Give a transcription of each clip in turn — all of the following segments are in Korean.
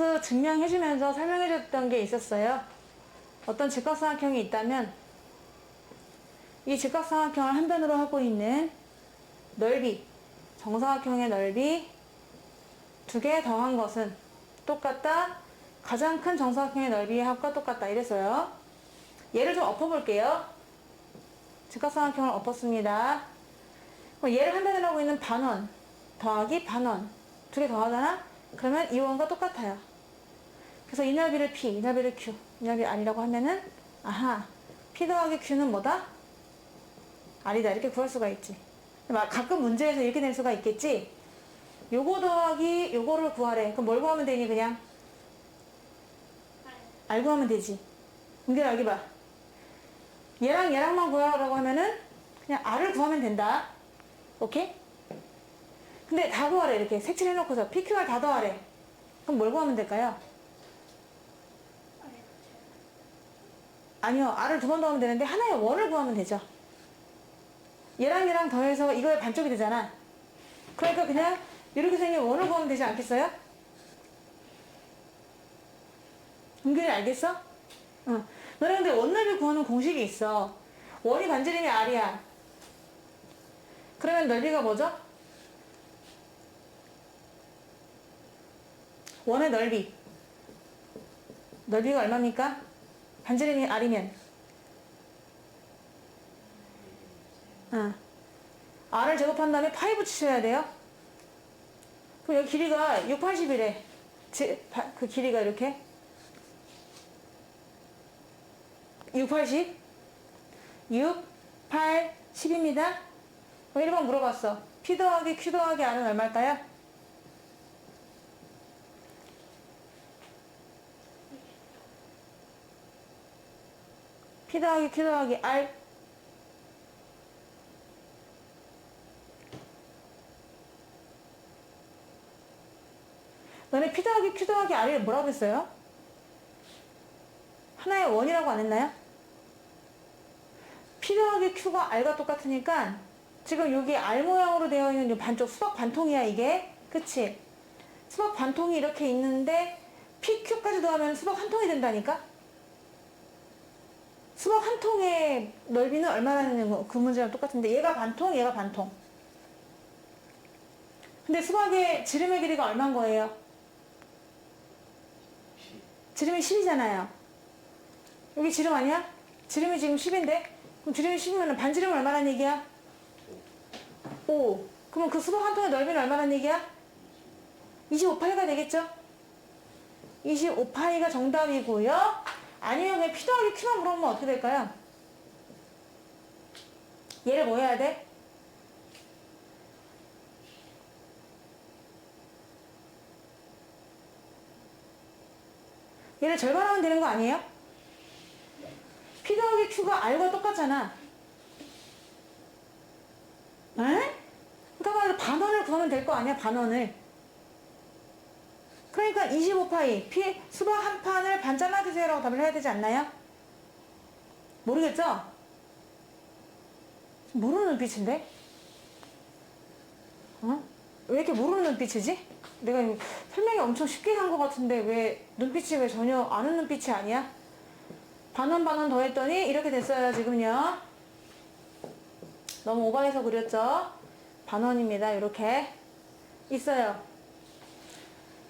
플러스 증명해주면서 설명해줬던 게 있었어요. 어떤 직각삼각형이 있다면 이 직각삼각형을 한 변으로 하고 있는 넓이, 정사각형의 넓이 두 개 더한 것은 똑같다. 가장 큰 정사각형의 넓이의 합과 똑같다. 이랬어요. 얘를 좀 엎어볼게요. 직각삼각형을 엎었습니다. 얘를 한 변을 하고 있는 반원 더하기 반원 두 개 더하잖아? 그러면 이 원과 똑같아요. 그래서 이 넓이를 P, 이 넓이를 Q, 이 넓이 R이라고 하면은 아하, P 더하기 Q는 뭐다? R이다 이렇게 구할 수가 있지. 막 가끔 문제에서 이렇게 낼 수가 있겠지. 요거 더하기 요거를 구하래. 그럼 뭘 구하면 되니 그냥? R 구하면 되지. 은결아 여기 봐. 얘랑 얘랑만 구하라고 하면은 그냥 R을 구하면 된다. 오케이? 근데 다 구하래 이렇게 색칠해놓고서 PQR 다 더하래. 그럼 뭘 구하면 될까요? 아니요. R을 두 번 더하면 되는데 하나의 원을 구하면 되죠. 얘랑 얘랑 더해서 이거의 반쪽이 되잖아. 그러니까 그냥 이렇게 생긴 원을 구하면 되지 않겠어요? 은근히 알겠어? 응. 너네 근데 원넓이 구하는 공식이 있어. 원이 반지름이 R이야. 그러면 넓이가 뭐죠? 원의 넓이. 넓이가 얼마입니까? 반지름이 R이면. 어. R을 제곱한 다음에 파이 붙이셔야 돼요. 그럼 여기 길이가 6, 80이래. 그 길이가 이렇게. 6, 80. 6, 8, 10입니다. 1번 물어봤어. P 더하기 Q 더하기 R은 얼마일까요? P 더하기 Q 더하기 R 너네 P 더하기 Q 더하기 R을 뭐라고 했어요? 하나의 원이라고 안 했나요? P 더하기 Q가 R과 똑같으니까 지금 여기 R 모양으로 되어 있는 이 반쪽 수박 반통이야 이게 그치? 수박 반통이 이렇게 있는데 PQ까지 더하면 수박 한 통이 된다니까? 수박 한 통의 넓이는 얼마라는 거, 그 문제랑 똑같은데 얘가 반통, 얘가 반통. 근데 수박의 지름의 길이가 얼마인 거예요? 지름이 10이잖아요. 여기 지름 아니야? 지름이 지금 10인데? 그럼 지름이 10이면 반지름은 얼마란 얘기야? 5. 그러면 그 수박 한 통의 넓이는 얼마란 얘기야? 25파이가 되겠죠? 25파이가 정답이고요. 아니면 그냥 P 더하기 Q만 물어보면 어떻게 될까요? 얘를 뭐 해야 돼? 얘를 절반하면 되는 거 아니에요? P 더하기 Q가 R과 똑같잖아. 에? 그러니까 반원을 구하면 될 거 아니야, 반원을. 그러니까 25파이, 피, 수박 한 판을 반 잘라주세요라고 답을 해야 되지 않나요? 모르겠죠? 모르는 눈빛인데? 어? 왜 이렇게 모르는 눈빛이지? 내가 설명이 엄청 쉽게 한것 같은데 왜 눈빛이 왜 전혀 아는 눈빛이 아니야? 반원 반원 더 했더니 이렇게 됐어요 지금요 너무 오버해서 그렸죠? 반원입니다 이렇게 있어요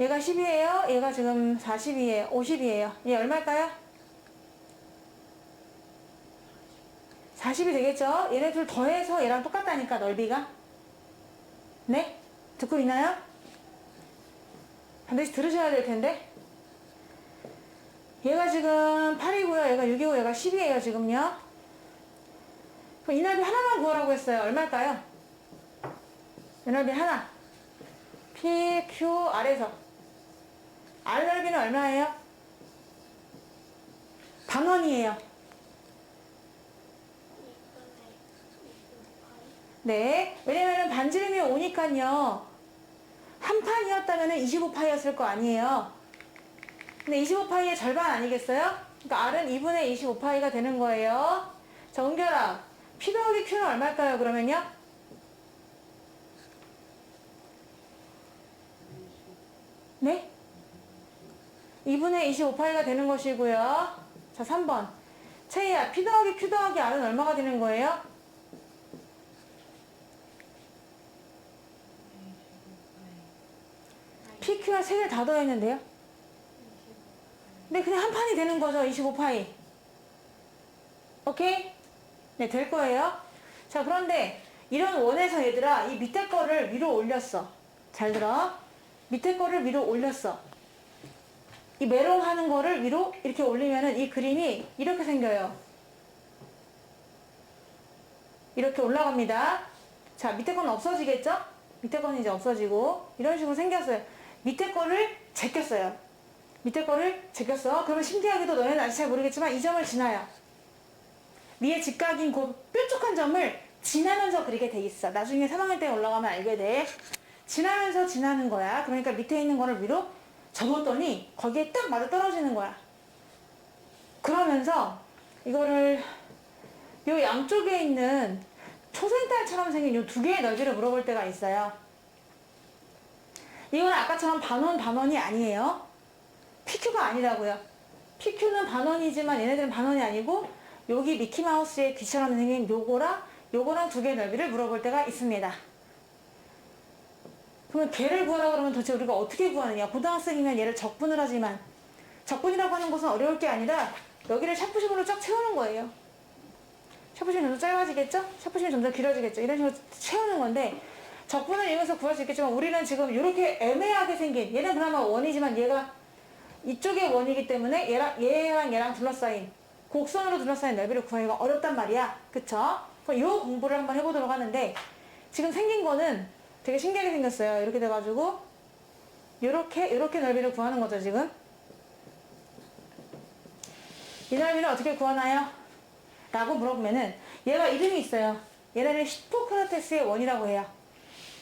얘가 10이에요 얘가 지금 40이에요 50이에요 얘 얼마일까요? 40이 되겠죠? 얘네 둘 더해서 얘랑 똑같다니까 넓이가 네? 듣고 있나요? 반드시 들으셔야 될 텐데 얘가 지금 8이고요 얘가 6이고 얘가 10이에요 지금요 그럼 이 넓이 하나만 구하라고 했어요 얼마일까요? 이 넓이 하나 P, Q, R에서 넓이는 얼마예요? 반원이에요 네 왜냐면은 반지름이 오니까요 한 판이었다면 25파이였을 거 아니에요 근데 25파이의 절반 아니겠어요? 그러니까 R은 2분의 25파이가 되는 거예요 자 은결아 P 더하기 Q는 얼마일까요 그러면요? 네? 2분의 25파이가 되는 것이고요. 자, 3번. 채희야, P 더하기 Q 더하기 R은 얼마가 되는 거예요? P, Q가 3개를 다 더했는데요? 근데 그냥 한 판이 되는 거죠, 25파이. 오케이? 네, 될 거예요. 자, 그런데 이런 원에서 얘들아, 이 밑에 거를 위로 올렸어. 잘 들어. 밑에 거를 위로 올렸어. 이 메롱 하는 거를 위로 이렇게 올리면은 이 그림이 이렇게 생겨요. 이렇게 올라갑니다. 자, 밑에 건 없어지겠죠? 밑에 거는 이제 없어지고 이런 식으로 생겼어요. 밑에 거를 제꼈어요. 밑에 거를 제꼈어. 그러면 신기하게도 너네는 아직 잘 모르겠지만 이 점을 지나요. 위에 직각인 그 뾰족한 점을 지나면서 그리게 돼 있어. 나중에 3학년 때 올라가면 알게 돼. 지나면서 지나는 거야. 그러니까 밑에 있는 거를 위로 접었더니 거기에 딱 맞아 떨어지는 거야. 그러면서 이거를 요 양쪽에 있는 초생딸처럼 생긴 요두 개의 넓이를 물어볼 때가 있어요. 이건 아까처럼 반원 반원이 아니에요. PQ가 아니라고요. PQ는 반원이지만 얘네들은 반원이 아니고 여기 미키마우스의 귀처럼 생긴 요거랑 요거랑 두 개의 넓이를 물어볼 때가 있습니다. 그러면 걔를 구하라 그러면 도대체 우리가 어떻게 구하느냐. 고등학생이면 얘를 적분을 하지만 적분이라고 하는 것은 어려울 게 아니라 여기를 샤프심으로 쫙 채우는 거예요. 샤프심이 점점 짧아지겠죠? 샤프심이 점점 길어지겠죠? 이런 식으로 채우는 건데 적분을 이용해서 구할 수 있겠지만 우리는 지금 이렇게 애매하게 생긴 얘는 그나마 원이지만 얘가 이쪽의 원이기 때문에 얘랑 얘랑 얘랑 둘러싸인 곡선으로 둘러싸인 넓이를 구하기가 어렵단 말이야. 그쵸? 그럼 이 공부를 한번 해보도록 하는데 지금 생긴 거는 되게 신기하게 생겼어요. 이렇게 돼가지고 이렇게 이렇게 넓이를 구하는 거죠 지금. 이 넓이를 어떻게 구하나요? 라고 물어보면은 얘가 이름이 있어요. 얘네를 히포크라테스의 원이라고 해요.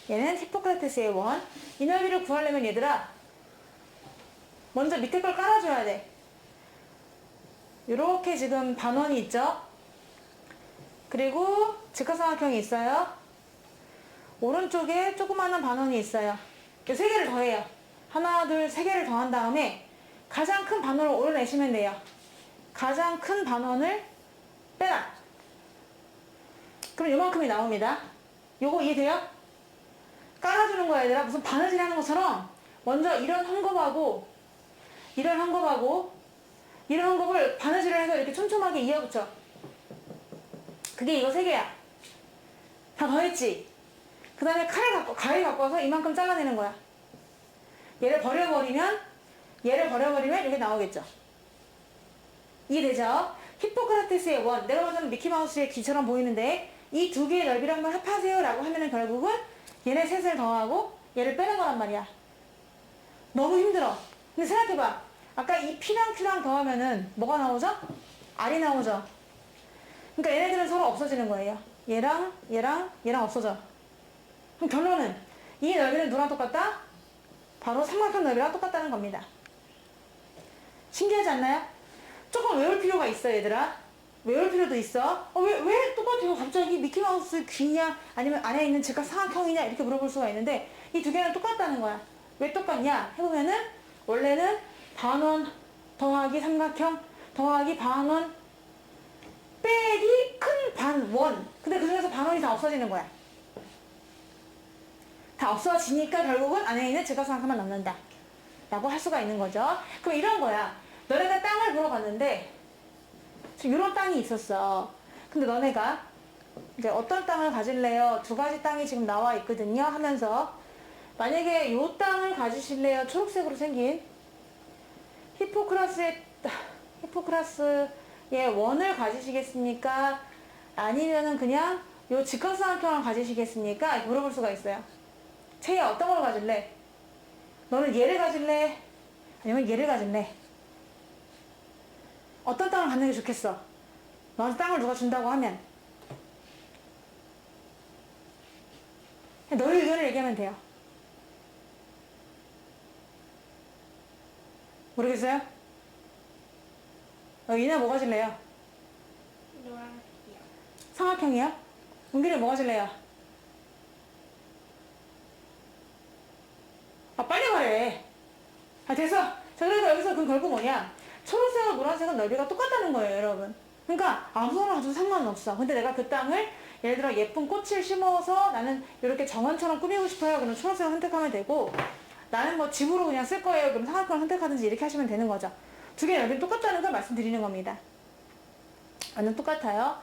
얘는 히포크라테스의 원. 이 넓이를 구하려면 얘들아 먼저 밑에 걸 깔아줘야 돼. 이렇게 지금 반원이 있죠. 그리고 직각삼각형이 있어요. 오른쪽에 조그마한 반원이 있어요. 이세 개를 더해요. 하나, 둘, 세 개를 더한 다음에 가장 큰 반원을 오려내시면 돼요. 가장 큰 반원을 빼라. 그럼 요만큼이 나옵니다. 요거 이해돼요? 깔아주는 거야, 얘들아. 무슨 바느질 하는 것처럼 먼저 이런 헝겊하고 이런 헝겊하고 이런 헝겊을 바느질을 해서 이렇게 촘촘하게 이어붙여. 그게 이거 세 개야. 다 더했지? 그 다음에 칼을 갖고, 가위 갖고 와서 이만큼 잘라내는 거야. 얘를 버려버리면, 얘를 버려버리면 이렇게 나오겠죠. 이해되죠? 히포크라테스의 원, 내가 보기에는 미키마우스의 귀처럼 보이는데, 이 두 개의 넓이를 한번 합하세요 라고 하면은 결국은 얘네 셋을 더하고 얘를 빼는 거란 말이야. 너무 힘들어. 근데 생각해봐. 아까 이 P랑 Q랑 더하면은 뭐가 나오죠? R이 나오죠? 그러니까 얘네들은 서로 없어지는 거예요. 얘랑, 얘랑, 얘랑 없어져. 그럼 결론은 이 넓이는 누구랑 똑같다? 바로 삼각형 넓이랑 똑같다는 겁니다. 신기하지 않나요? 조금 외울 필요가 있어, 얘들아. 외울 필요도 있어. 어, 왜, 왜 똑같아요? 갑자기 미키마우스 귀냐? 아니면 안에 있는 직각 삼각형이냐? 이렇게 물어볼 수가 있는데, 이 두 개는 똑같다는 거야. 왜 똑같냐? 해보면은, 원래는 반원 더하기 삼각형 더하기 반원 빼기 큰 반원. 근데 그 중에서 반원이 다 없어지는 거야. 다 없어지니까 결국은 안에 있는 직각삼각형만 남는다. 라고 할 수가 있는 거죠. 그럼 이런 거야. 너네가 땅을 물어봤는데, 이런 땅이 있었어. 근데 너네가 이제 어떤 땅을 가질래요? 두 가지 땅이 지금 나와 있거든요. 하면서 만약에 요 땅을 가지실래요? 초록색으로 생긴 히포크라스의 히포크라스의 원을 가지시겠습니까? 아니면은 그냥 요 직각삼각형을 가지시겠습니까? 물어볼 수가 있어요. 채야 어떤 걸 가질래? 너는 얘를 가질래? 아니면 얘를 가질래? 어떤 땅을 갖는 게 좋겠어? 너한테 땅을 누가 준다고 하면 너의 의견을 얘기하면 돼요. 모르겠어요? 어, 이나 뭐 가질래요? 노란색이요. 삼각형이요? 은길이 뭐 가질래요? 말해. 아 됐어. 자, 그래서 여기서 그 결국 뭐냐? 초록색과 노란색은 넓이가 똑같다는 거예요, 여러분. 그러니까 아무거나 가도 상관은 없어. 근데 내가 그 땅을 예를 들어 예쁜 꽃을 심어서 나는 이렇게 정원처럼 꾸미고 싶어요. 그럼 초록색을 선택하면 되고 나는 뭐 집으로 그냥 쓸 거예요. 그럼 상하권을 선택하든지 이렇게 하시면 되는 거죠. 두 개의 넓이는 똑같다는 걸 말씀드리는 겁니다. 완전 똑같아요.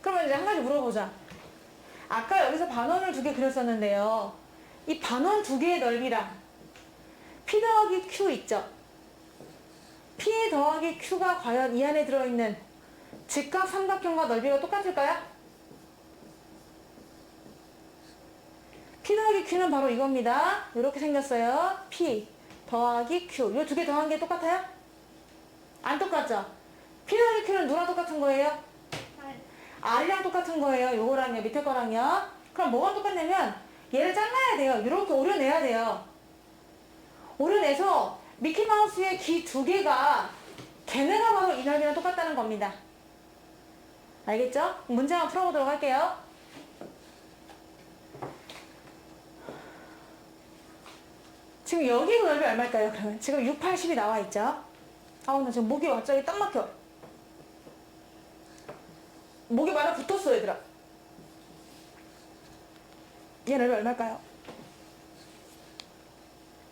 그러면 이제 한 가지 물어보자. 아까 여기서 반원을 두 개 그렸었는데요. 이 반원 두 개의 넓이랑 P 더하기 Q 있죠? P 더하기 Q가 과연 이 안에 들어있는 직각 삼각형과 넓이가 똑같을까요? P 더하기 Q는 바로 이겁니다. 이렇게 생겼어요. P 더하기 Q. 이 두 개 더한 게 똑같아요? 안 똑같죠? P 더하기 Q는 누구랑 똑같은 거예요? 알. R이랑 똑같은 거예요. 요거랑요. 밑에 거랑요. 그럼 뭐가 똑같냐면 얘를 잘라야 돼요. 이렇게 오려내야 돼요. 오려내서 미키마우스의 귀 두 개가 걔네가 바로 이 넓이랑 똑같다는 겁니다. 알겠죠? 문제 한번 풀어보도록 할게요. 지금 여기 넓이 얼마일까요? 그러면 지금 6, 80이 나와 있죠? 아우 나 지금 목이 갑자기 딱 막혀. 목이 많아 붙었어 얘들아. 얘 넓이 얼마일까요?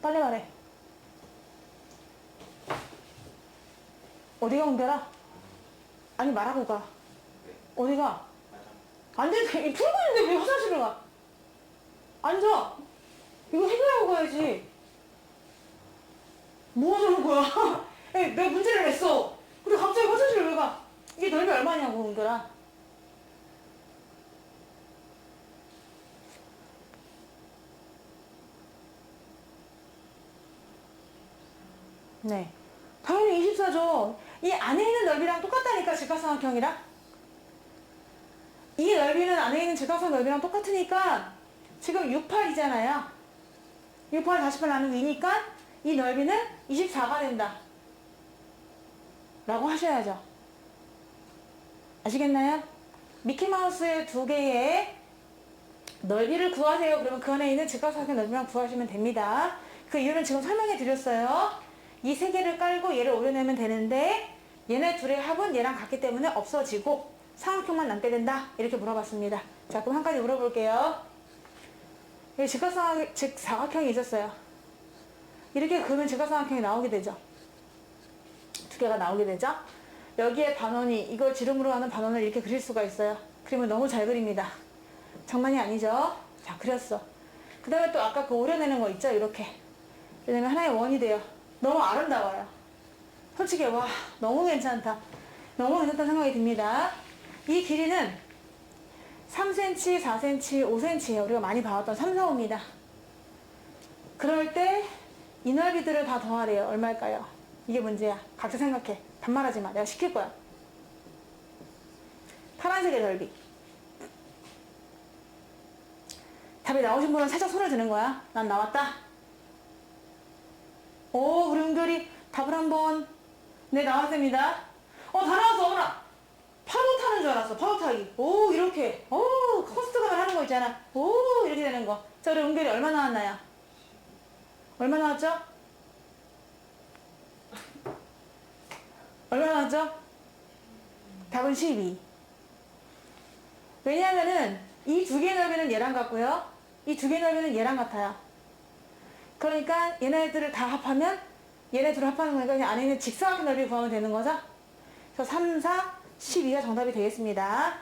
빨리 말해. 어디가 홍대라? 아니 말하고 가. 어디가? 안 돼, 이 풀고 있는데 왜 화장실을 가? 앉아. 이거 해결하고 가야지. 뭐 하자는 거야? 에이, 내가 문제를 냈어. 근데 갑자기 화장실을 왜 가? 이게 넓이 얼마냐고, 홍대라. 네. 당연히 24죠. 이 안에 있는 넓이랑 똑같다니까, 직각삼각형이랑. 이 넓이는 안에 있는 직각삼 넓이랑 똑같으니까 지금 68이잖아요. 68 48 나누기 2니까 이 넓이는 24가 된다. 라고 하셔야죠. 아시겠나요? 미키마우스의 두 개의 넓이를 구하세요. 그러면 그 안에 있는 직각삼각형 넓이만 구하시면 됩니다. 그 이유는 지금 설명해 드렸어요. 이 세 개를 깔고 얘를 오려내면 되는데 얘네 둘의 합은 얘랑 같기 때문에 없어지고 삼각형만 남게 된다. 이렇게 물어봤습니다. 자, 그럼 한 가지 물어볼게요. 여기 직각삼각, 직사각형이 있었어요. 이렇게 그으면 직각삼각형이 나오게 되죠. 두 개가 나오게 되죠. 여기에 반원이 이걸 지름으로 하는 반원을 이렇게 그릴 수가 있어요. 그림을 너무 잘 그립니다. 장난이 아니죠. 자, 그렸어. 그 다음에 또 아까 그 오려내는 거 있죠? 이렇게. 왜냐면 하나의 원이 돼요. 너무 아름다워요. 솔직히 와 너무 괜찮다. 너무 괜찮다 생각이 듭니다. 이 길이는 3cm, 4cm, 5cm예요. 우리가 많이 봐왔던 3, 4, 5입니다. 그럴 때 이 넓이들을 다 더하래요. 얼마일까요? 이게 문제야. 각자 생각해. 반말하지 마. 내가 시킬 거야. 파란색의 넓이. 답이 나오신 분은 살짝 손을 드는 거야. 난 나왔다. 오, 우리 은결이 답을 한번. 네, 나왔습니다. 어, 다 나왔어, 어머나. 파도 타는 줄 알았어, 파도 타기. 오, 이렇게. 오, 코스트 가면 하는 거 있잖아. 오, 이렇게 되는 거. 자, 우리 은결이 얼마 나왔나요? 얼마 나왔죠? 얼마 나왔죠? 답은 12. 왜냐하면은 이 두 개의 넓이는 얘랑 같고요. 이 두 개의 넓이는 얘랑 같아요. 그러니까 얘네들을 다 합하면 얘네 둘을 합하는 거니까 그냥 안에 있는 직사각형 넓이 구하면 되는 거죠. 그래서 3, 4, 12가 정답이 되겠습니다.